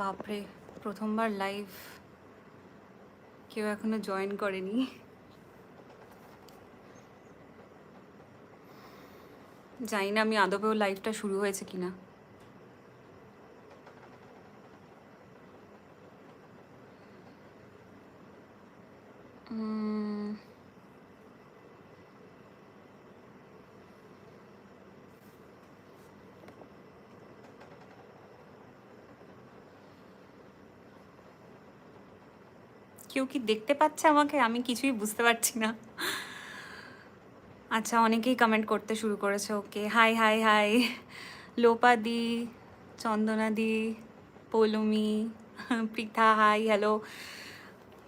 বাপরে, প্রথমবার লাইভ কেউ এখনও জয়েন করেনি। জানি না আমি আদবেও লাইভটা শুরু হয়েছে কিনা। কেউ কি দেখতে পাচ্ছে আমাকে? আমি কিছুই বুঝতে পারছি না। আচ্ছা অনেকেই কমেন্ট করতে শুরু করেছে ওকে হাই হাই হাই লোপাদি, চন্দনাদি, পৌলমি, পৃথা হাই হ্যালো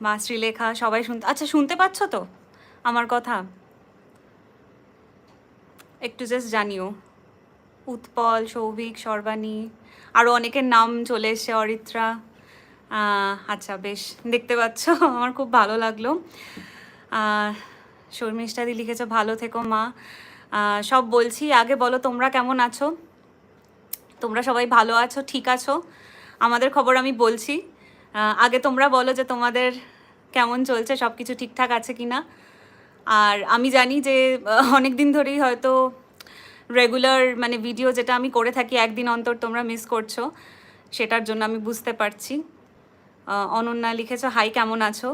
মা শ্রীলেখা সবাই শুনতে আচ্ছা শুনতে পাচ্ছ তো? আমার কথা? একটু জাস্ট জানিও। উৎপল, সৌভিক, সর্বাণী আরও অনেকের নাম চলে এসছে, অরিত্রা। আচ্ছা বেশ, দেখতে পাচ্ছ, আমার খুব ভালো লাগল। শর্মিষ্ঠাদি লিখেছে, ভালো থেকো মা। সব বলছি, আগে বলো তোমরা কেমন আছো? তোমরা সবাই ভালো আছো, ঠিক আছো? আমাদের খবর আমি বলছি। আগে তোমরা বলো যে তোমাদের কেমন চলছে সব কিছু ঠিকঠাক আছে কি না আর আমি জানি যে অনেক দিন ধরেই হয়তো রেগুলার মানে ভিডিও যেটা আমি করে থাকি, একদিন অন্তর তোমরা মিস করছ, সেটার জন্য আমি বুঝতে পারছি। অনন্যা লিখেছো, হাই, কেমন আছো?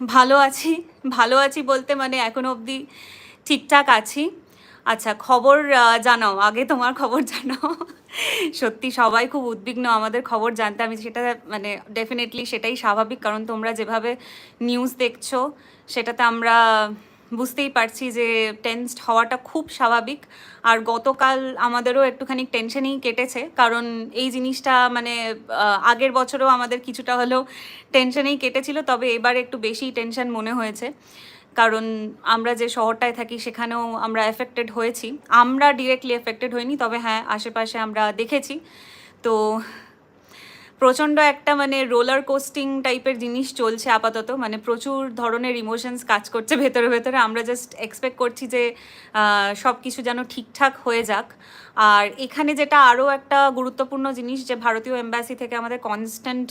ভালো আছি ভালো আছি বলতে মানে এখনও অবধি ঠিকঠাক আছি। আচ্ছা খবর জানাও, আগে তোমার খবর জানাও। সত্যি সবাই খুব উদ্বিগ্ন, আমাদের খবর জানতে। আমি সেটা মানে ডেফিনেটলি সেটাই স্বাভাবিক, কারণ তোমরা যেভাবে নিউজ দেখছ, সেটাতে আমরা বুঝতেই পারছি যে টেন্সড হওয়াটা খুব স্বাভাবিক। আর গতকাল আমাদেরও একটুখানি টেনশনেই কেটেছে, কারণ এই জিনিসটা মানে আগের বছরও আমাদের কিছুটা হলেও টেনশনেই কেটেছিল, তবে এবার একটু বেশি টেনশন মনে হয়েছে। কারণ আমরা যে শহরটায় থাকি, সেখানেও আমরা এফেক্টেড হয়েছি। আমরা ডিরেক্টলি এফেক্টেড হইনি, তবে হ্যাঁ আশেপাশে আমরা দেখেছি। তো প্রচণ্ড একটা মানে রোলার কোস্টিং টাইপের জিনিস চলছে আপাতত। মানে প্রচুর ধরনের ইমোশনস কাজ করছে ভেতরে ভেতরে। আমরা জাস্ট এক্সপেক্ট করছি যে সব কিছু যেন ঠিকঠাক হয়ে যাক। আর এখানে যেটা আরও একটা গুরুত্বপূর্ণ জিনিস যে ভারতীয় এম্বাসি থেকে আমাদের কনস্ট্যান্ট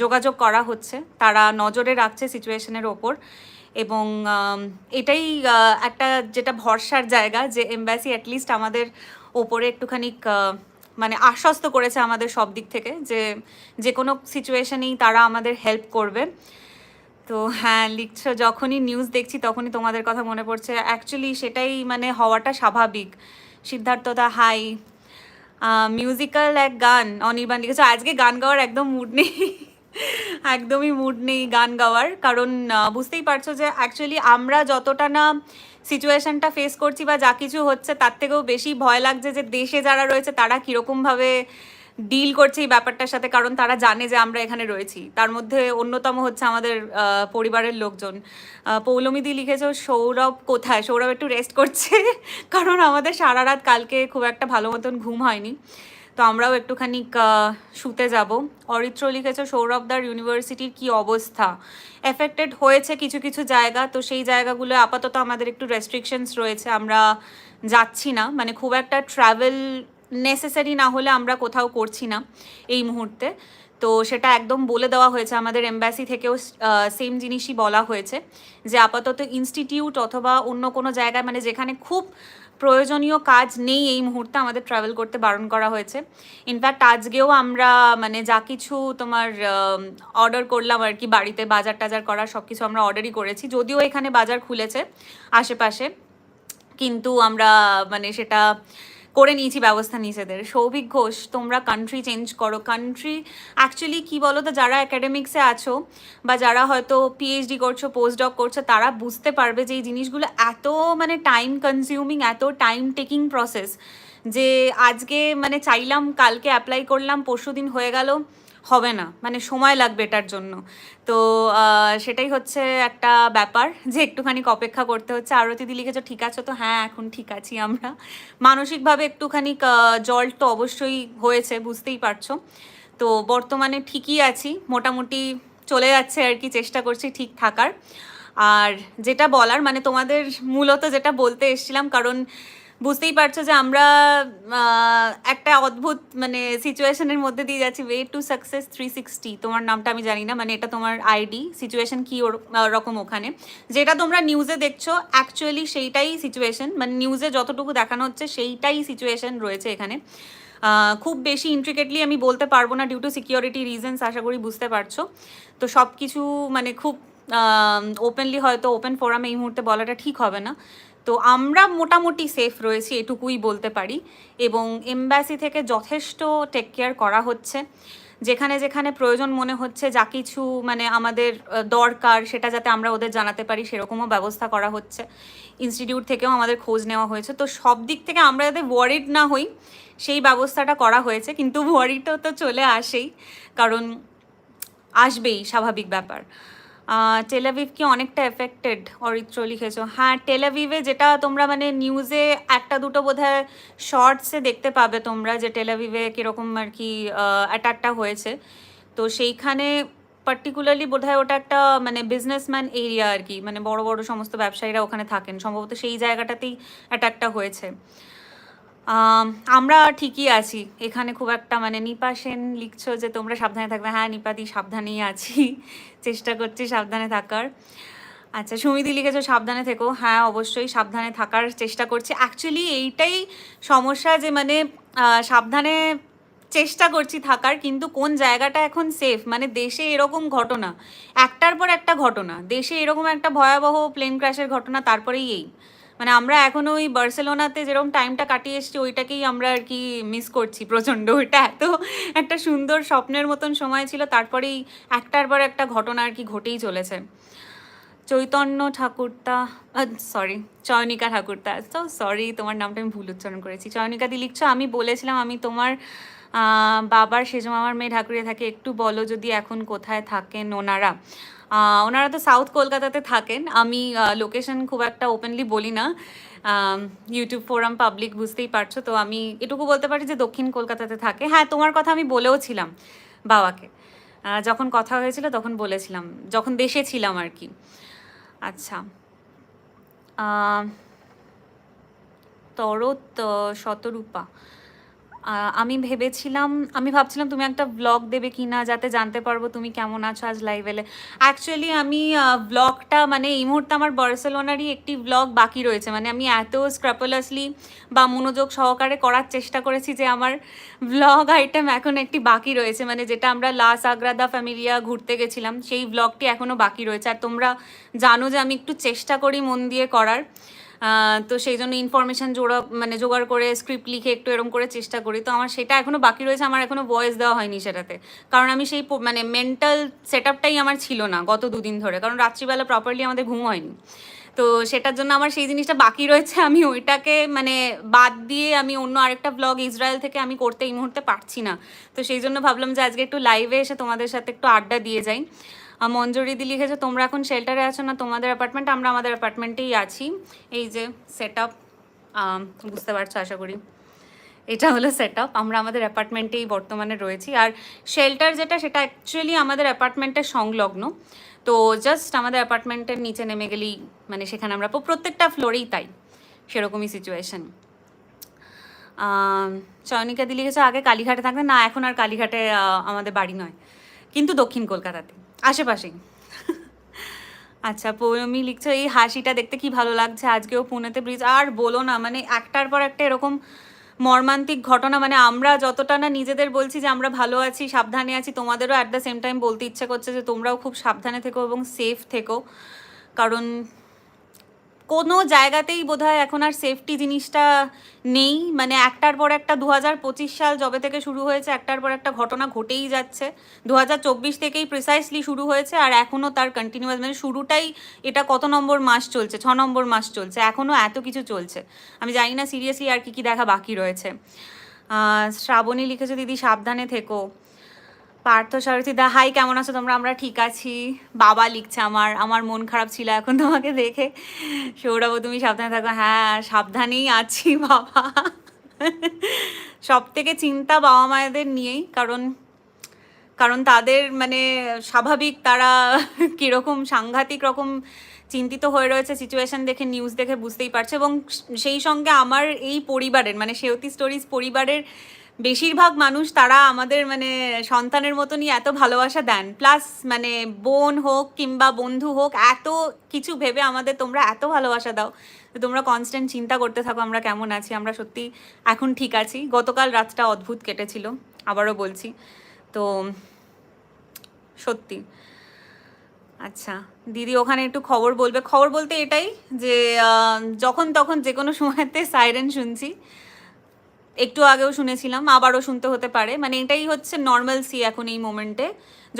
যোগাযোগ করা হচ্ছে, তারা নজরে রাখছে সিচুয়েশনের ওপর। এবং এটাই একটা যেটা ভরসার জায়গা যে এম্বাসি অ্যাটলিস্ট আমাদের ওপরে একটুখানি মানে আশ্বস্ত করেছে আমাদের সব দিক থেকে যে যে কোনো সিচুয়েশনেই তারা আমাদের হেল্প করবে। তো হ্যাঁ লিখছো, যখনই নিউজ দেখছি তখনই তোমাদের কথা মনে পড়ছে। অ্যাকচুয়ালি সেটাই মানে হওয়াটা স্বাভাবিক। সিদ্ধার্থদা হাই মিউজিক্যাল এক গান, অনির্বাণ লিখেছো। আজকে গান গাওয়ার একদম মুড নেই। একদমই মুড নেই গান গাওয়ার। কারণ বুঝতেই পারছ যে অ্যাকচুয়ালি আমরা যতটা না সিচুয়েশনটা ফেস করছি বা যা কিছু হচ্ছে, তার থেকেও বেশি ভয় লাগছে যে দেশে যারা রয়েছে, তারা কীরকমভাবে ডিল করছে এই ব্যাপারটার সাথে? কারণ তারা জানে যে আমরা এখানে রয়েছি। তার মধ্যে অন্যতম হচ্ছে আমাদের পরিবারের লোকজন। পৌলমিদি লিখেছে, সৌরভ কোথায়? সৌরভ একটু রেস্ট করছে, কারণ আমাদের সারা রাত কালকে খুব একটা ভালো মতন ঘুম হয়নি। তো আমরাও একটুখানি শুতে যাব। অরিত্র লিখেছে সৌরভদার ইউনিভার্সিটির কি অবস্থা? এফেক্টেড হয়েছে কিছু কিছু জায়গা, তো সেই জায়গাগুলো আপাতত আমাদের একটু রেস্ট্রিকশনস রয়েছে, আমরা যাচ্ছি না। মানে খুব একটা ট্রাভেল নেসেসারি না হলে আমরা কোথাও করছি না এই মুহূর্তে। তো সেটা একদম বলে দেওয়া হয়েছে, আমাদের এম্বাসি থেকেও সেম জিনিসই বলা হয়েছে যে আপাতত ইনস্টিটিউট অথবা অন্য কোনো জায়গায় মানে যেখানে খুব প্রয়োজনীয় কাজ নেই এই মুহূর্তে আমাদের ট্রাভেল করতে বারণ করা হয়েছে। ইনফ্যাক্ট আজকেও আমরা মানে যা কিছু তোমার অর্ডার করলাম আর কি, বাড়িতে বাজার টাজার করা সব কিছু আমরা অর্ডারই করেছি। যদিও এখানে বাজার খুলেছে আশেপাশে, কিন্তু আমরা মানে সেটা করে নিয়েছি, ব্যবস্থা নিজেদের সৌভিক ঘোষ, তোমরা কান্ট্রি চেঞ্জ করো। কান্ট্রি অ্যাকচুয়ালি কী বলো তো যারা অ্যাকাডেমিক্সে আছো বা যারা হয়তো পিএইচডি করছ পোস্ট ডক করছ, তারা বুঝতে পারবে যে এই জিনিসগুলো এত মানে টাইম কনজিউমিং এত টাইম টেকিং প্রসেস যে আজকে মানে চাইলাম, কালকে অ্যাপ্লাই করলাম পরশু দিন হয়ে গেল। হবে না মানে সময় লাগবে এটার জন্য। তো সেটাই হচ্ছে একটা ব্যাপার যে একটুখানি অপেক্ষা করতে হচ্ছে। আরতি দি লিখেছো ঠিক আছে তো হ্যাঁ এখন ঠিক আছি আমরা। মানসিকভাবে একটুখানি জল তো অবশ্যই হয়েছে, বুঝতেই পারছ। তো বর্তমানে ঠিকই আছি, মোটামুটি চলে যাচ্ছে আর কি, চেষ্টা করছি ঠিক থাকার। আর যেটা বলার মানে তোমাদের মূলত যেটা বলতে এসেছিলাম, কারণ বুঝতেই পারছ যে আমরা একটা অদ্ভুত মানে সিচুয়েশনের মধ্যে দিয়ে যাচ্ছি way to success three sixty তোমার নামটা আমি জানি না মানে এটা তোমার আইডি সিচুয়েশন কি রকম ওখানে। যেটা তোমরা নিউজে দেখছ অ্যাকচুয়ালি সেইটাই সিচুয়েশন মানে নিউজে যতটুকু দেখানো হচ্ছে, সেইটাই সিচুয়েশন রয়েছে এখানে। খুব বেশি ইন্ট্রিকেটলি আমি বলতে পারব না ডিউ টু সিকিউরিটি রিজনস আশা করি বুঝতে পারছ। তো সব কিছু মানে খুব ওপেনলি হয়তো ওপেন ফোরামে এই মুহূর্তে বলাটা ঠিক হবে না। তো আমরা মোটামুটি সেফ রয়েছি, এটুকুই বলতে পারি। এবং এমবাসি থেকে যথেষ্ট টেক কেয়ার করা হচ্ছে। যেখানে যেখানে প্রয়োজন মনে হচ্ছে, যা কিছু মানে আমাদের দরকার, সেটা যাতে আমরা ওদের জানাতে পারি, সেরকমও ব্যবস্থা করা হচ্ছে। ইনস্টিটিউট থেকেও আমাদের খোঁজ নেওয়া হয়েছে। তো সব দিক থেকে আমরা যাতে ওয়ারিড না হই, সেই ব্যবস্থাটা করা হয়েছে। কিন্তু ওয়ারিডও তো চলে আসেই, কারণ আসবেই, স্বাভাবিক ব্যাপার। টেলাভিভ কি অনেকটা এফেক্টেড অরিত্র লিখেছো। হ্যাঁ টেলাভিভে যেটা তোমরা মানে নিউজে একটা দুটো বোধ হয় শর্টসে দেখতে পাবে তোমরা যে টেলাভিভে কীরকম আর কি অ্যাটাকটা হয়েছে। তো সেইখানে পার্টিকুলারলি বোধহয় ওটা একটা মানে বিজনেসম্যান এরিয়া আর কি মানে বড় বড় সমস্ত ব্যবসায়ীরা ওখানে থাকেন। সম্ভবত সেই জায়গাটাতেই অ্যাটাকটা হয়েছে। আমরা ঠিকই আছি। এখানে খুব একটা মানে নিপা সেন লিখছো যে তোমরা সাবধানে থাকবে। হ্যাঁ নিপাদি সাবধানেই আছি। চেষ্টা করছি সাবধানে থাকার। আচ্ছা সুমিদি লিখেছো সাবধানে থেকো। হ্যাঁ অবশ্যই সাবধানে থাকার চেষ্টা করছি। অ্যাকচুয়ালি এইটাই সমস্যা যে মানে সাবধানে চেষ্টা করছি থাকার, কিন্তু কোন জায়গাটা এখন সেফ মানে দেশে এরকম ঘটনা। একটার পর একটা ঘটনা। দেশে এরকম একটা ভয়াবহ প্লেন ক্র্যাশের ঘটনা, তারপরেই এই। মানে আমরা এখন ওই বার্সেলোনাতে যেরকম টাইমটা কাটিয়ে এসেছি, ওইটাকেই আমরা আর কি মিস করছি প্রচণ্ড। ওইটা এত একটা সুন্দর স্বপ্নের মতন সময় ছিল, তারপরেই একটার পর একটা ঘটনা আর কি ঘটেই চলেছে। চৈতন্য ঠাকুরতা সরি চয়নিকা ঠাকুরতা তো সরি তোমার নামটা আমি ভুল উচ্চারণ করেছি। চয়নিকা দি লিখছো, আমি বলেছিলাম, আমি তোমার বাবার সেজম আমার মেয়ে ঠাকুরিয়া থাকে, একটু বলো যদি এখন কোথায় থাকেন ওনারা। ওনারা তো সাউথ কলকাতাতে থাকেন। আমি লোকেশন খুব একটা ওপেনলি বলি না। ইউটিউব ফোরাম পাবলিক বুঝতেই পারছ। তো আমি এটুকু বলতে পারি যে দক্ষিণ কলকাতাতে থাকে। হ্যাঁ তোমার কথা আমি বলেও ছিলাম বাবাকে। যখন কথা হয়েছিল তখন বলেছিলাম, যখন দেশে ছিলাম আর কি। আচ্ছা। তরত শতরূপা। আমি ভেবেছিলাম, আমি ভাবছিলাম তুমি একটা ব্লগ দেবে কি না যাতে জানতে পারব তুমি কেমন আছো আজ লাইভ এলে অ্যাকচুয়ালি আমি ব্লগটা মানে এই মুহূর্তে আমার বার্সেলোনারই একটি ব্লগ বাকি রয়েছে। মানে আমি এত স্ক্রাপলাসলি বা মনোযোগ সহকারে করার চেষ্টা করেছি যে আমার ব্লগ আইটেম এখন একটি বাকি রয়েছে। মানে যেটা আমরা লাস আগ্রাদা ফ্যামিলিয়া ঘুরতে গেছিলাম, সেই ব্লগটি এখনও বাকি রয়েছে। আর তোমরা জানো যে আমি একটু চেষ্টা করি মন দিয়ে করার। তো সেই জন্য ইনফরমেশান জোড়া মানে জোগাড় করে স্ক্রিপ্ট লিখে একটু এরকম করে চেষ্টা করি। তো আমার সেটা এখনও বাকি রয়েছে, আমার এখনও ভয়েস দেওয়া হয়নি সেটাতে। কারণ আমি সেই মানে মেন্টাল সেট আমার ছিল না গত দুদিন ধরে। কারণ রাত্রিবেলা প্রপারলি আমাদের ঘুম হয়নি। তো সেটার জন্য আমার সেই জিনিসটা বাকি রয়েছে। আমি ওইটাকে মানে বাদ দিয়ে আমি অন্য আরেকটা ব্লগ ইসরায়েল থেকে আমি করতে এই মুহূর্তে পারছি না। তো সেই জন্য ভাবলাম যে আজকে একটু লাইভে এসে তোমাদের সাথে একটু আড্ডা দিয়ে যাই। মঞ্জুরি দি লিখেছে, তোমরা এখন শেল্টারে আছো না, তোমাদের অ্যাপার্টমেন্ট আমরা আমাদের অ্যাপার্টমেন্টেই আছি। এই যে সেট আপ বুঝতে পারছ আশা করি? এটা হলো সেট আপ আমরা আমাদের অ্যাপার্টমেন্টেই বর্তমানে রয়েছি। আর শেল্টার যেটা, সেটা অ্যাকচুয়ালি আমাদের অ্যাপার্টমেন্টের সংলগ্ন। তো জাস্ট আমাদের অ্যাপার্টমেন্টের নিচে নেমে গেলেই মানে সেখানে আমরা প্রত্যেকটা ফ্লোরেই তাই, সেরকমই সিচুয়েশন চয়নিকা দি লিখেছে, আগে কালীঘাটে থাকবে। না, এখন আর কালীঘাটে আমাদের বাড়ি নয়, কিন্তু দক্ষিণ কলকাতাতে। আশেপাশেই। আচ্ছা পৌরমি লিখছো, এই হাসিটা দেখতে কি ভালো লাগছে? আজকেও পুনেতে ব্রিজ আর বলো না মানে একটার পর একটা এরকম মর্মান্তিক ঘটনা মানে আমরা যতটা না নিজেদের বলছি যে আমরা ভালো আছি, সাবধানে আছি, তোমাদেরও অ্যাট দ্য সেম টাইম বলতে ইচ্ছে করছে যে তোমরাও খুব সাবধানে থেকো এবং সেফ থেকো। কারণ কোনো জায়গাতেই বোধহয় এখন আর সেফটি জিনিসটা নেই। মানে একটার পর একটা দু হাজার পঁচিশ সাল যবে থেকে শুরু হয়েছে, একটার পর একটা ঘটনা ঘটেই যাচ্ছে। দু হাজার চব্বিশ থেকেই প্রিসাইসলি শুরু হয়েছে আর এখনও তার কন্টিনিউয়াস মানে শুরুটাই এটা কত নম্বর মাস চলছে, ছ নম্বর মাস চলছে এখনও এত কিছু চলছে। আমি জানি না সিরিয়াসলি আর কি কি দেখা বাকি রয়েছে। শ্রাবণী লিখেছে, দিদি, সাবধানে থেকো। পার্থ সারথী দা হাই কেমন আছো তোমরা? আমরা ঠিক আছি। বাবা লিখছে আমার আমার মন খারাপ ছিল এখন তোমাকে দেখে। সৌরভ, তুমি সাবধানে থাকো। হ্যাঁ সাবধানেই আছি বাবা। সব থেকে চিন্তা বাবা মায়েদের নিয়েই, কারণ কারণ তাদের মানে স্বাভাবিক তারা কীরকম সাংঘাতিক রকম চিন্তিত হয়ে রয়েছে সিচুয়েশন দেখে নিউজ দেখে বুঝতেই পারছে। এবং সেই সঙ্গে আমার এই পরিবারের মানে সেওতি স্টোরিজ পরিবারের বেশিরভাগ মানুষ তারা আমাদের মানে সন্তানের মতনই এত ভালোবাসা দেন। প্লাস মানে বোন হোক কিংবা বন্ধু হোক, এত কিছু ভেবে আমাদের তোমরা এত ভালোবাসা দাও তোমরা কনস্ট্যান্ট চিন্তা করতে থাকো আমরা কেমন আছি, আমরা সত্যি এখন ঠিক আছি। গতকাল রাতটা অদ্ভুত কেটেছিল, আবারও বলছি। তো সত্যি। আচ্ছা দিদি ওখানে একটু খবর বলবে। খবর বলতে এটাই যে যখন তখন যে কোনো সময়তে সাইরেন শুনছি। একটু আগেও শুনেছিলাম, আবারও শুনতে হতে পারে। মানে এটাই হচ্ছে নর্মাল সি এখন এই মোমেন্টে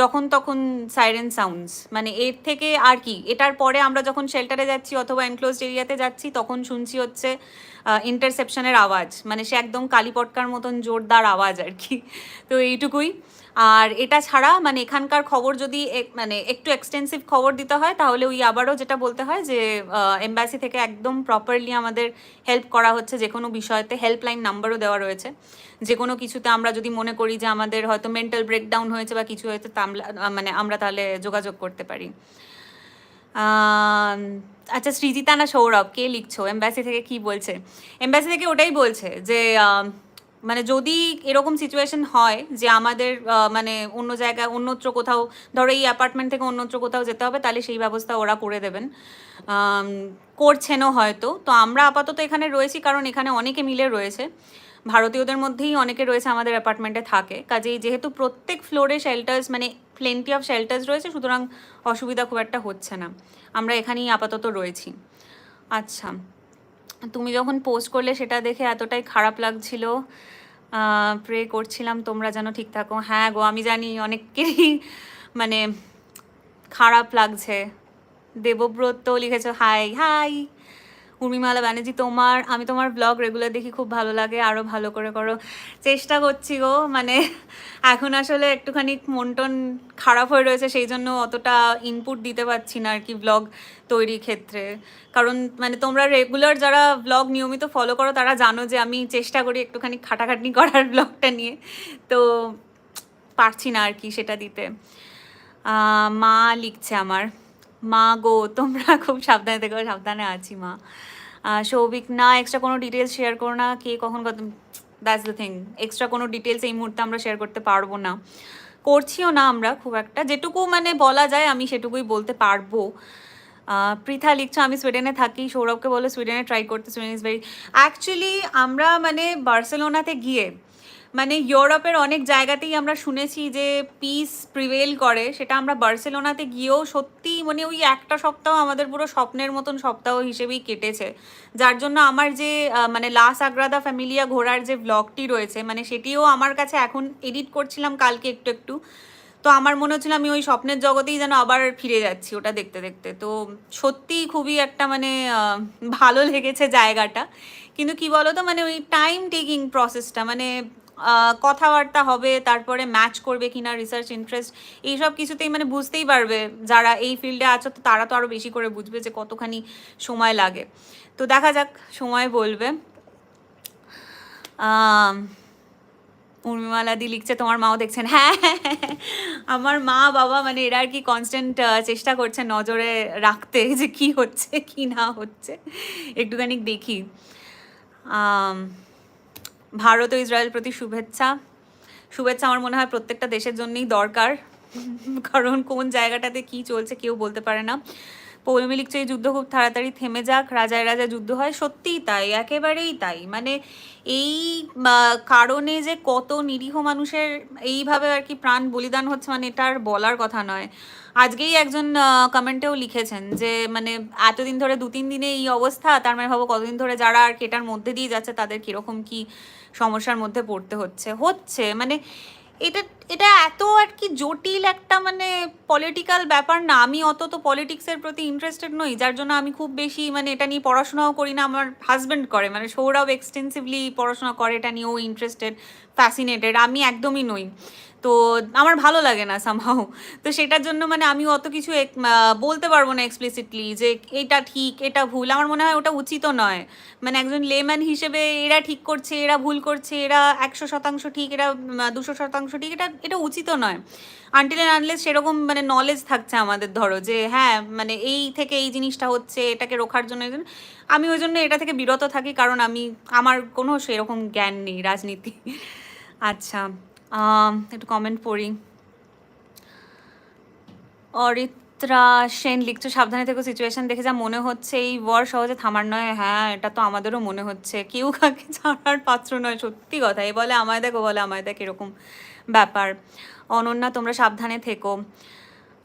যখন তখন সাইরেন সাউন্ডস মানে এর থেকে আর কি, এটার পরে আমরা যখন শেল্টারে যাচ্ছি অথবা এনক্লোজড এরিয়াতে যাচ্ছি, তখন শুনছি হচ্ছে ইন্টারসেপশনের আওয়াজ। মানে সে একদম কালীপটকার মতন জোরদার আওয়াজ আর কি। তো এইটুকুই। আর এটা ছাড়া মানে এখানকার খবর যদি মানে একটু এক্সটেন্সিভ খবর দিতে হয়, তাহলে ওই আবারও যেটা বলতে হয় যে এম্বাসি থেকে একদম প্রপারলি আমাদের হেল্প করা হচ্ছে, যে কোনো বিষয়তে হেল্পলাইন নাম্বারও দেওয়া রয়েছে। যে কোনো কিছুতে আমরা যদি মনে করি যে আমাদের হয়তো মেন্টাল ব্রেকডাউন হয়েছে বা কিছু হয়েছে মানে আমরা তাহলে যোগাযোগ করতে পারি। আচ্ছা সৃজিতা না সৌরভ, কে লিখছো? এম্বাসি থেকে কি বলছে? এম্বাসি থেকে ওটাই বলছে যে মানে যদি এরকম সিচুয়েশন হয় যে আমাদের মানে অন্য জায়গায় অন্যত্র কোথাও, ধরো এই অ্যাপার্টমেন্ট থেকে অন্যত্র কোথাও যেতে হবে, তাহলে সেই ব্যবস্থা ওরা করে দেবেন। করছেনও হয়তো। তো আমরা আপাতত এখানে রয়েছি কারণ এখানে অনেকে মিলে রয়েছে। ভারতীয়দের মধ্যেই অনেকে রয়েছে আমাদের অ্যাপার্টমেন্টে থাকে। কাজেই যেহেতু প্রত্যেক ফ্লোরে শেল্টার্স মানে প্লেন্টি অফ শেল্টার্স রয়েছে, সুতরাং অসুবিধা খুব একটা হচ্ছে না। আমরা এখানেই আপাতত রয়েছি। আচ্ছা। তুমি যখন পোস্ট করলে সেটা দেখে এতটাই খারাপ লাগছিল প্রে করছিলাম তোমরা যেন ঠিক থাকো। হ্যাঁ গো, আমি জানি অনেককেই মানে খারাপ লাগছে। দেবব্রত লিখেছ হাই হাই উর্মিমালা ব্যানার্জি তোমার, আমি তোমার ব্লগ রেগুলার দেখি, খুব ভালো লাগে আরও ভালো করে করো। চেষ্টা করছি গো মানে এখন আসলে একটুখানি মন টন খারাপ হয়ে রয়েছে, সেই জন্য অতটা ইনপুট দিতে পারছি না আর কি ব্লগ তৈরির ক্ষেত্রে। কারণ মানে তোমরা রেগুলার যারা ব্লগ নিয়মিত ফলো করো, তারা জানো যে আমি চেষ্টা করি একটুখানি খাটাখাটনি করার ব্লগটা নিয়ে। তো পারছি না আর কি সেটা দিতে। মা লিখছে আমার। মা গো, তোমরা খুব সাবধানে দেখো সাবধানে আছি মা। সৌভিক, না এক্সট্রা কোনো ডিটেলস শেয়ার করো না, কে কখন কত দ্যাটস দ্য থিং এক্সট্রা কোনো ডিটেলস এই মুহূর্তে আমরা শেয়ার করতে পারব না। করছিও না আমরা খুব একটা, যেটুকু মানে বলা যায় আমি সেটুকুই বলতে পারব। পৃথা লিখছো, আমি সুইডেনে থাকি, সৌরভকে বলো সুইডেনে ট্রাই করতে, সুইডেন ইজ ভেরি অ্যাকচুয়ালি আমরা মানে বার্সেলোনাতে গিয়ে মানে ইউরোপের অনেক জায়গাতেই আমরা শুনেছি যে পিস প্রিভেল করে। সেটা আমরা বার্সেলোনাতে গিয়েও সত্যি মানে ওই একটা সপ্তাহ আমাদের পুরো স্বপ্নের মতন সপ্তাহ হিসেবেই কেটেছে। যার জন্য আমার যে মানে লাস আগ্রাদা ফ্যামিলিয়া ঘোরার যে ব্লগটি রয়েছে মানে সেটিও আমার কাছে এখন এডিট করছিলাম কালকে একটু একটু। তো আমার মনে হচ্ছিল আমি ওই স্বপ্নের জগতেই যেন আবার ফিরে যাচ্ছি ওটা দেখতে দেখতে। তো সত্যিই খুবই একটা মানে ভালো লেগেছে জায়গাটা। কিন্তু কি বলতো মানে ওই টাইম টেকিং প্রসেসটা মানে কথাবার্তা হবে, তারপরে ম্যাচ করবে কিনা রিসার্চ ইন্টারেস্ট এইসব কিছুতেই মানে বুঝতেই পারবে যারা এই ফিল্ডে আছো, তো তারা তো আরও বেশি করে বুঝবে যে কতখানি সময় লাগে। তো দেখা যাক, সময় বলবে। উর্মিমালাদি লিখছে, তোমার মাও দেখছেন? হ্যাঁ আমার মা বাবা মানে এরা আর কি কনস্ট্যান্ট চেষ্টা করছে নজরে রাখতে যে কি হচ্ছে, কি না হচ্ছে। একটুখানি দেখি। ভারত ও ইসরায়েল প্রতি শুভেচ্ছা। শুভেচ্ছা আমার মনে হয় প্রত্যেকটা দেশের জন্যই দরকার। কারণ কোন জায়গাটাতে কি চলছে কেউ বলতে পারে না। পৌলমি লিখছে এই যুদ্ধ খুব তাড়াতাড়ি থেমে যাক, রাজায় রাজা যুদ্ধ হয়, সত্যিই তাই, একেবারেই তাই। মানে এই কারণে যে কত নিরীহ মানুষের এইভাবে আর কি প্রাণ বলিদান হচ্ছে মানে এটা আর বলার কথা নয়। আজকেই একজন কমেন্টেও লিখেছেন যে মানে এতদিন ধরে দু তিন দিনে এই অবস্থা, তার মানে ভাবো কতদিন ধরে যারা আর কি এটার মধ্যে দিয়ে যাচ্ছে, তাদের কীরকম কি সমস্যার মধ্যে পড়তে হচ্ছে। হচ্ছে মানে এটা এটা এত আর কি জটিল একটা মানে পলিটিক্যাল ব্যাপার না। আমি অত তো পলিটিক্সের প্রতি ইন্টারেস্টেড নই, যার জন্য আমি খুব বেশি মানে এটা নিয়ে পড়াশোনাও করি না। আমার হাজব্যান্ড করে মানে সৌরভ এক্সটেন্সিভলি পড়াশোনা করে, এটা নিয়েও ইন্টারেস্টেড ফ্যাসিনেটেড আমি একদমই নই। তো আমার ভালো লাগে না সামহাও তো সেটার জন্য মানে আমি অত কিছু বলতে পারব না এক্সপ্লিসিটলি যে এটা ঠিক, এটা ভুল। আমার মনে হয় ওটা উচিত নয়। মানে একজন লেম্যান হিসেবে এরা ঠিক করছে, এরা ভুল করছে, এরা একশো শতাংশ ঠিক, এরা দুশো শতাংশ ঠিক, এটা এটা উচিত নয়। আনটিল অ্যান্ড আনলেস সেরকম মানে নলেজ থাকছে আমাদের, ধরো যে হ্যাঁ মানে এই থেকে এই জিনিসটা হচ্ছে, এটাকে রোখার জন্য- আমি ওই জন্য এটা থেকে বিরত থাকি, কারণ আমি, আমার কোনো সেরকম জ্ঞান নেই রাজনীতি। আচ্ছা একটু কমেন্ট পড়ি। অরিত্রা সেন লিখছো, সাবধানে থেকো সিচুয়েশন দেখে যা মনে হচ্ছে, এই ওয়ার সহজে থামার নয়। হ্যাঁ এটা তো আমাদেরও মনে হচ্ছে। কেউ কাকে ছাড়ার পাত্র নয়, সত্যি কথা। এ বলে আমায় দেখো বলে আমায় দেখ, এরকম ব্যাপার। অনন্যা, তোমরা সাবধানে থেকো।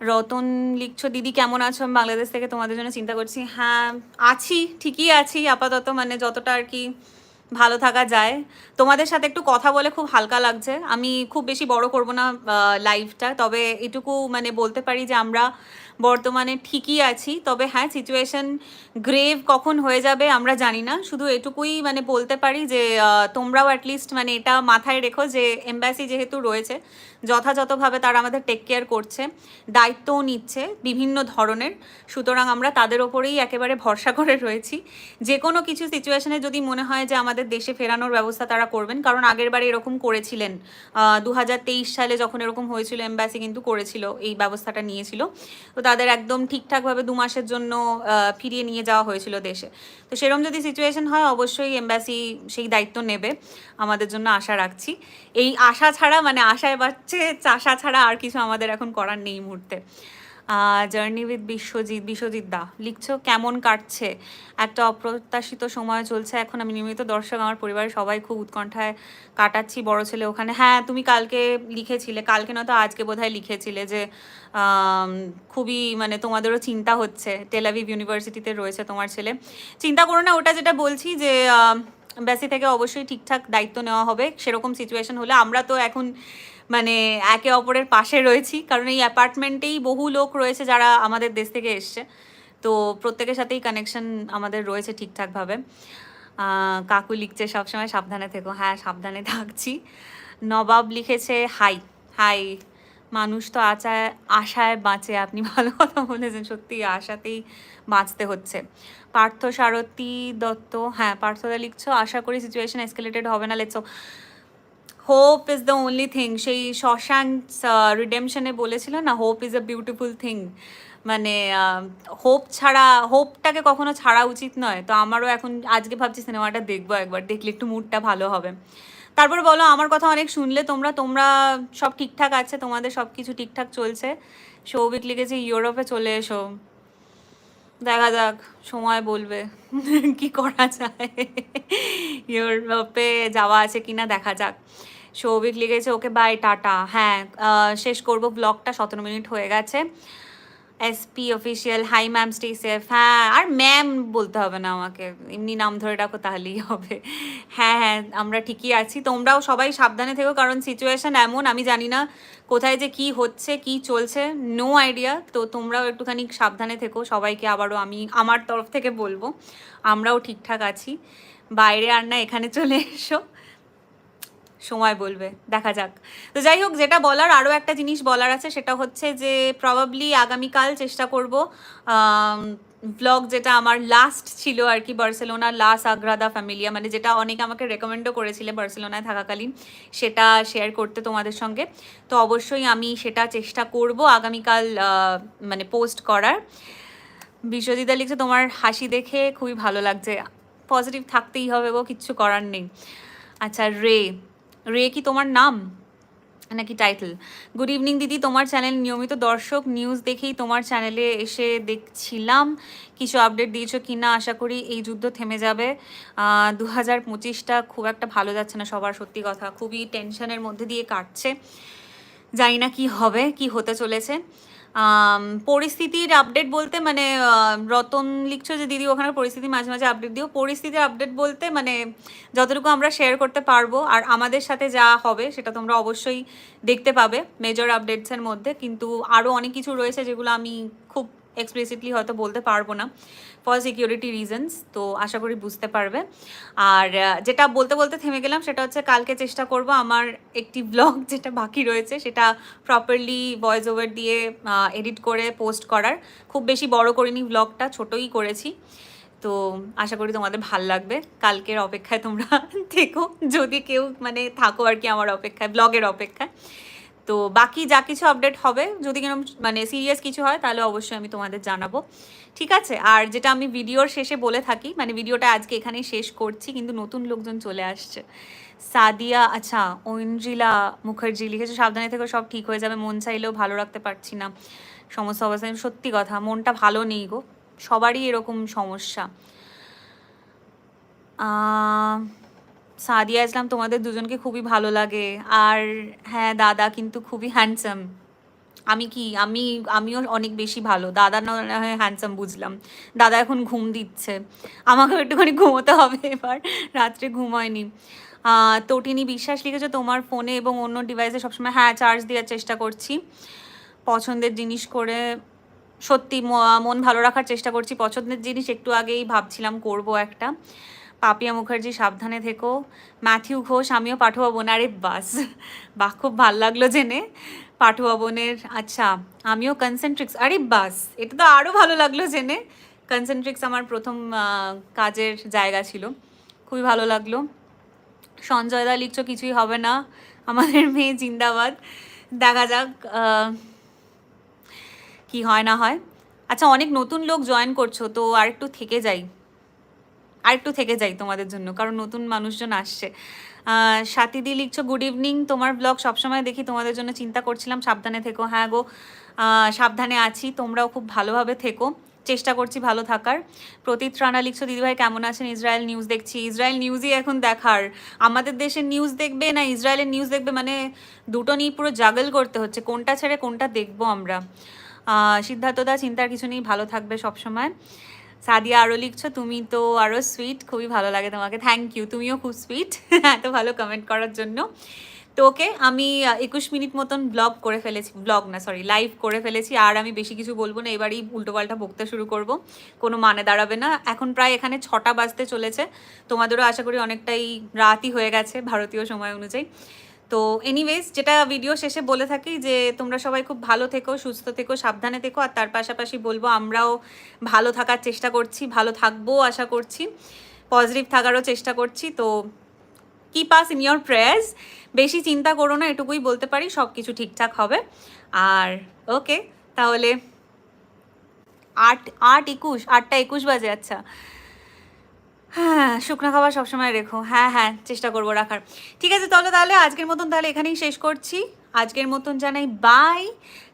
রতন লিখছো, দিদি, কেমন আছো? আমি বাংলাদেশ থেকে তোমাদের জন্য চিন্তা করছি। হ্যাঁ আছি, ঠিকই আছি, আপাতত মানে যতটা আর কি ভালো থাকা যায়। তোমাদের সাথে একটু কথা বলে খুব হালকা লাগছে। আমি খুব বেশি বড় করব না লাইফটা তবে এটুকু মানে বলতে পারি যে আমরা বর্তমানে ঠিকই আছি। তবে হ্যাঁ সিচুয়েশন গ্রেভ কখন হয়ে যাবে আমরা জানি না। শুধু এটুকুই মানে বলতে পারি যে তোমরাও অ্যাটলিস্ট মানে এটা মাথায় রেখো যে এম্বাসি যেহেতু রয়েছে, যথাযথভাবে তারা আমাদের টেক কেয়ার করছে, দায়িত্বও নিচ্ছে বিভিন্ন ধরনের। সুতরাং আমরা তাদের ওপরেই একেবারে ভরসা করে রয়েছি। যে কোনো কিছু সিচুয়েশনে যদি মনে হয় যে, আমাদের দেশে ফেরানোর ব্যবস্থা তারা করবেন, কারণ আগের বারে এরকম করেছিলেন। দু হাজার তেইশ সালে যখন এরকম হয়েছিল এম্বাসি কিন্তু করেছিল, এই ব্যবস্থাটা নিয়েছিল। তো তাদের একদম ঠিকঠাকভাবে দু মাসের জন্য ফিরিয়ে নিয়ে যাওয়া হয়েছিল দেশে। তো সেরকম যদি সিচুয়েশন হয়, অবশ্যই এম্বাসি সেই দায়িত্ব নেবে। আমাদের জন্য আশা রাখছি। এই আশা ছাড়া মানে আশায় বাড়ছে চাষা ছাড়া আর কিছু আমাদের এখন করার নেই মুহূর্তে। জার্নি উইথ বিশ্বজিৎ বিশ্বজিৎ দা, লিখছো কেমন কাটছে? একটা অপ্রত্যাশিত সময় চলছে, এখন আমি নিয়মিত দর্শক আমার পরিবারের সবাই খুব উৎকণ্ঠায় কাটাচ্ছি বড় ছেলে ওখানে। হ্যাঁ তুমি কালকে লিখেছিলে, কালকে না তো আজকে বোধহয় লিখেছিলে যে খুবই মানে তোমাদেরও চিন্তা হচ্ছে টেলাভিভ ইউনিভার্সিটিতে রয়েছে তোমার ছেলে। চিন্তা করো না, ওটা যেটা বলছি যে ব্যাসি থেকে অবশ্যই ঠিকঠাক দায়িত্ব নেওয়া হবে, সেরকম সিচুয়েশন হলে আমরা তো এখন মানে একে অপরের পাশে রয়েছি, কারণ এই অ্যাপার্টমেন্টেই বহু লোক রয়েছে যারা আমাদের দেশ থেকে এসছে। তো প্রত্যেকের সাথেই কানেকশন আমাদের রয়েছে ঠিকঠাকভাবে। কাকু লিখছে সবসময়, সাবধানে থেকো। হ্যাঁ সাবধানে থাকছি। নবাব লিখেছে, হাই হাই, মানুষ তো আচায়, আশায় বাঁচে। আপনি ভালো কথা বলেছেন, সত্যি আশাতেই বাঁচতে হচ্ছে। পার্থ সারথী দত্ত হ্যাঁ পার্থদা লিখছো, আশা করি সিচুয়েশন এসকেলেটেড হবে না let's so hope is the only thing সেই শশাঙ্ক রিডেমশনে বলেছিল না hope is a beautiful thing মানে হোপ ছাড়া হোপটাকে কখনো ছাড়া উচিত নয়। তো আমারও এখন, আজকে ভাবছি সিনেমাটা দেখব একবার, দেখলে একটু মুডটা ভালো হবে। তারপর বলো, আমার কথা অনেক শুনলে তোমরা তোমরা সব ঠিকঠাক আছে, তোমাদের সব কিছু ঠিকঠাক চলছে? সৌভিক লিখেছে, ইউরোপে চলে এসো। দেখা যাক, সময় বলবে। কি করা যায়? ইউরোপে যাওয়া আছে কিনা দেখা যাক। সৌভিক লিখেছে, ওকে বাই টাটা। হ্যাঁ শেষ করব ব্লগটা সতেরো মিনিট হয়ে গেছে। SP official hi ma'am stay safe হ্যাঁ আর ম্যাম বলতে হবে না আমাকে, এমনি নাম ধরে রাখো, তাহলেই হবে। হ্যাঁ হ্যাঁ আমরা ঠিকই আছি। তোমরাও সবাই সাবধানে থেকো, কারণ সিচুয়েশন এমন, আমি জানি না কোথায় যে কি হচ্ছে, কি চলছে নো আইডিয়া তো তোমরাও একটুখানি সাবধানে থেকো, সবাইকে আবারও আমি আমার তরফ থেকে বলব, আমরাও ঠিকঠাক আছি। বাইরে আর না, এখানে চলে এসো। সময় বলবে, দেখা যাক। তো যাই হোক, যেটা বলার, আরও একটা জিনিস বলার আছে, সেটা হচ্ছে যে প্রবাবলি আগামীকাল চেষ্টা করব ব্লগ যেটা আমার লাস্ট ছিল আর কি বার্সেলোনা লাস আগ্রাদা ফ্যামিলিয়া মানে যেটা অনেকে আমাকে রেকমেন্ডও করেছিলে বার্সেলোনায় থাকাকালীন, সেটা শেয়ার করতে তোমাদের সঙ্গে। তো অবশ্যই আমি সেটা চেষ্টা করব আগামীকাল মানে পোস্ট করার। বিশ্বজিৎদা লিখছে, তোমার হাসি দেখে খুবই ভালো লাগছে। পজিটিভ থাকতেই হবে গো, কিচ্ছু করার নেই। আচ্ছা রে রে কি তোমার নাম? নাকি টাইটেল গুড ইভিনিং দিদি, তোমার চ্যানেল নিয়মিত দর্শক নিউজ দেখেই তোমার চ্যানেলে এসে দেখছিলাম। কিছু আপডেট দিয়েছ কি না আশা করি এই যুদ্ধ থেমে যাবে। দু হাজার পঁচিশটা খুব একটা ভালো যাচ্ছে না সবার, সত্যি কথা। খুবই টেনশনের মধ্যে দিয়ে কাটছে। জানি না কি হবে, কি হতে চলেছে। পরিস্থিতির আপডেট বলতে মানে রতন লিখছো যে দিদি ওখানে পরিস্থিতি মাঝে মাঝে আপডেট দিও। পরিস্থিতির আপডেট বলতে মানে যতটুকু আমরা শেয়ার করতে পারব আর আমাদের সাথে যা হবে সেটা তোমরা অবশ্যই দেখতে পাবে মেজর আপডেটসের মধ্যে। কিন্তু আরও অনেক কিছু রয়েছে যেগুলো আমি খুব এক্সপ্লিসিটলি হয়তো বলতে পারব না ফর সিকিউরিটি রিজনস তো আশা করি বুঝতে পারবে। আর যেটা বলতে বলতে থেমে গেলাম সেটা হচ্ছে কালকে চেষ্টা করব আমার একটি ব্লগ যেটা বাকি রয়েছে, সেটা প্রপারলি ভয়েস ওভার দিয়ে এডিট করে পোস্ট করার। খুব বেশি বড় করিনি ব্লগটা ছোটই করেছি। তো আশা করি তোমাদের ভালো লাগবে। কালকের অপেক্ষায় তোমরা থেকো। যদি কেউ মানে থাকো আর কি আমার অপেক্ষায় ব্লগের অপেক্ষায়। তো বাকি যা কিছু আপডেট হবে, যদি কিরম মানে সিরিয়াস কিছু হয়, তাহলে অবশ্যই আমি তোমাদের জানাব। ঠিক আছে? আর যেটা আমি ভিডিওর শেষে বলে থাকি মানে ভিডিওটা আজকে এখানেই শেষ করছি, কিন্তু নতুন লোকজন চলে আসছে। সাদিয়া আচ্ছা ঐন্দ্রিলা মুখার্জি লিখেছে, সাবধানে থেকে, সব ঠিক হয়ে যাবে, মন চাইলেও ভালো রাখতে পারছি না। সমস্ত অবস্থায় সত্যি কথা, মনটা ভালো নেই গো, সবারই এরকম সমস্যা। সাদিয়া ইসলাম তোমাদের দুজনকে খুবই ভালো লাগে। আর হ্যাঁ দাদা কিন্তু খুবই হ্যান্ডসাম আমি কি আমি আমিও অনেক বেশি ভালো। দাদা না হয় হ্যান্ডসাম বুঝলাম। দাদা এখন ঘুম দিচ্ছে। আমাকেও একটুখানি ঘুমোতে হবে এবার। রাত্রে ঘুম হয়নি। আহ, তটিনী বিশ্বাস লিখেছে তোমার ফোনে এবং অন্য ডিভাইসে সবসময় হ্যাঁ চার্জ দেওয়ার চেষ্টা করছি। পছন্দের জিনিস করে সত্যি মন ভালো রাখার চেষ্টা করছি। পছন্দের জিনিস একটু আগেই ভাবছিলাম করব একটা। পাপিয়া মুখার্জি, সাবধানে থেকো। ম্যাথিউ ঘোষ, আমিও পাঠুয়া বোন। আরে বাস, বাহ, খুব ভালো লাগল জেনে। পাঠুয়া বোনের আচ্ছা আমিও কনসেন্ট্রিক্স আরে বাস, এটা তো আরও ভালো লাগল জেনে। কনসেন্ট্রিক্স আমার প্রথম কাজের জায়গা ছিল। খুবই ভালো লাগল। সঞ্জয় দা লিখছো, কিছুই হবে না। আমাদের মেয়ে জিন্দাবাদ। দেখা যাক কি হয় না হয়। আচ্ছা অনেক নতুন লোক জয়েন করছ, তো আর একটু থেকে যাই। আর একটু থেকে যাই তোমাদের জন্য কারণ নতুন মানুষজন আসছে। স্বাতিদি লিখছো গুড ইভিনিং তোমার ব্লগ সবসময় দেখি তোমাদের জন্য চিন্তা করছিলাম সাবধানে থেকো। হ্যাঁ গো সাবধানে আছি তোমরাও খুব ভালোভাবে থেকো চেষ্টা করছি ভালো থাকার। প্রতীত রানা লিখছো দিদিভাই কেমন আছেন? ইসরায়েল নিউজ দেখছি। ইসরায়েল নিউজই এখন দেখার। আমাদের দেশের নিউজ দেখবে না ইসরায়েলের নিউজ দেখবে মানে দুটো নিয়ে পুরো জাগল করতে হচ্ছে কোনটা ছেড়ে কোনটা দেখব আমরা। আহ, সিদ্ধার্থ দা চিন্তার কিছু নেই ভালো থাকবে সবসময়। সাদিয়া আরও লিখছো, তুমি তো আরও সুইট খুবই ভালো লাগে তোমাকে। থ্যাংক ইউ তুমিও খুব সুইট এত ভালো কমেন্ট করার জন্য। তো ওকে, আমি একুশ মিনিট মতন ব্লগ করে ফেলেছি ব্লগ না সরি লাইভ করে ফেলেছি। আর আমি বেশি কিছু বলব না, এবারই উল্টোপাল্টা বকতে শুরু করব। কোনো মানে দাঁড়াবে না। এখন প্রায় এখানে ছটা বাজতে চলেছে। তোমাদেরও আশা করি অনেকটাই রাতই হয়ে গেছে ভারতীয় সময় অনুযায়ী। তো এনিওয়েজ যেটা ভিডিও শেষে বলে থাকি যে, তোমরা সবাই খুব ভালো থেকো, সুস্থ থেকো, সাবধানে থেকো, আর তার পাশাপাশি বলব, আমরাও ভালো থাকার চেষ্টা করছি, ভালো থাকব আশা করছি পজিটিভ থাকারও চেষ্টা করছি, তো keep us in your prayers বেশি চিন্তা করো না, এটুকুই বলতে পারি সব কিছু ঠিকঠাক হবে। আর ওকে তাহলে আট আট একুশ, আটটা একুশ বাজে আচ্ছা। হ্যাঁ শুকনো খাবার সবসময় রেখো। হ্যাঁ হ্যাঁ চেষ্টা করব রাখার। ঠিক আছে, চলো তাহলে আজকের মতন তাহলে এখানেই শেষ করছি। আজকের মতন জানাই বাই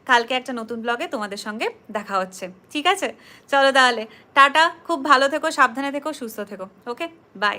কালকে একটা নতুন ব্লগে তোমাদের সঙ্গে দেখা হচ্ছে। ঠিক আছে? চলো তাহলে। টাটা, খুব ভালো থেকো, সাবধানে থেকো, সুস্থ থেকো। Okay bye